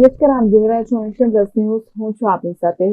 નમસ્કાર આમ જોઈ રહ્યા છો પ્લસ ન્યૂઝ, હું છું આપની સાથે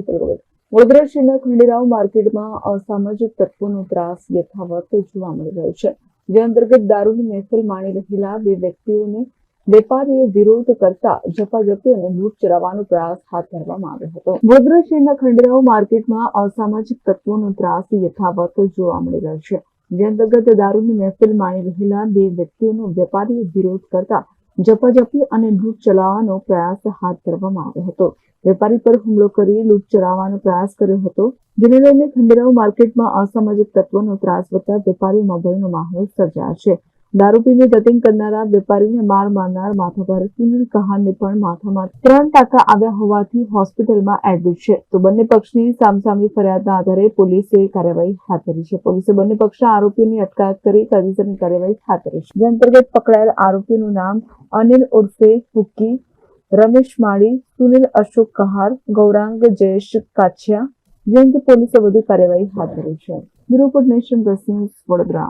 વડોદરા શહેરના ખંડેરાવ માર્કેટમાં અસામાજિક તત્વોનો ત્રાસ યથાવત જોવા મળી રહ્યો છે. જે અંતર્ગત દારૂની મહેફિલ માણી રહેલા બે વ્યક્તિઓને વેપારીએ વિરોધ કરતા ઝપાઝપી અને લૂંટ ચલાવવાનો પ્રયાસ હાથ ધરવામાં આવ્યો હતો. વડોદરા શહેરના ખંડેરાવ માર્કેટમાં અસામાજિક તત્વોનો ત્રાસ યથાવત જોવા મળી રહ્યો છે. જે અંતર્ગત દારૂની મહેફિલ માણી રહેલા બે વ્યક્તિઓનો વેપારીએ વિરોધ કરતા ઝપાઝપી અને લૂંટ ચલાવવાનો પ્રયાસ હાથ ધરવામાં આવ્યો હતો. વેપારી પર હુમલો કરી લૂંટ ચલાવવાનો પ્રયાસ કર્યો હતો, જેને લઈને ખંડેરાવ માર્કેટમાં અસામાજિક તત્વોનો ત્રાસ વધતા વેપારીઓમાં ભયનો માહોલ સર્જાયો છે. દારૂ પીને ધતિંગ કરનારા વેપારીને માર મારનાર માથાભારે સુનિલ કહાનને પણ માથામાં ત્રણ ટાંકા આવ્યા હોવાથી હોસ્પિટલમાં એડમિટ છે. તો બંને પક્ષની સામસામી ફરિયાદના આધારે પોલીસે કાર્યવાહી હાથ ધરી છે. પોલીસે બંને પક્ષના આરોપીઓની અટકાયત કરી કાયદેસરની કાર્યવાહી હાથ ધરી છે. જે અંતર્ગત પકડાયેલ આરોપીનું નામ અનિલ ઉર્ફે હુકી રમેશ માળી, સુનિલ અશોક કહાર, ગૌરાંગ જયેશ કાછિયા જે અંગે પોલીસે વધુ કાર્યવાહી હાથ ધરી છે. Bureau nation plus news Vadodara.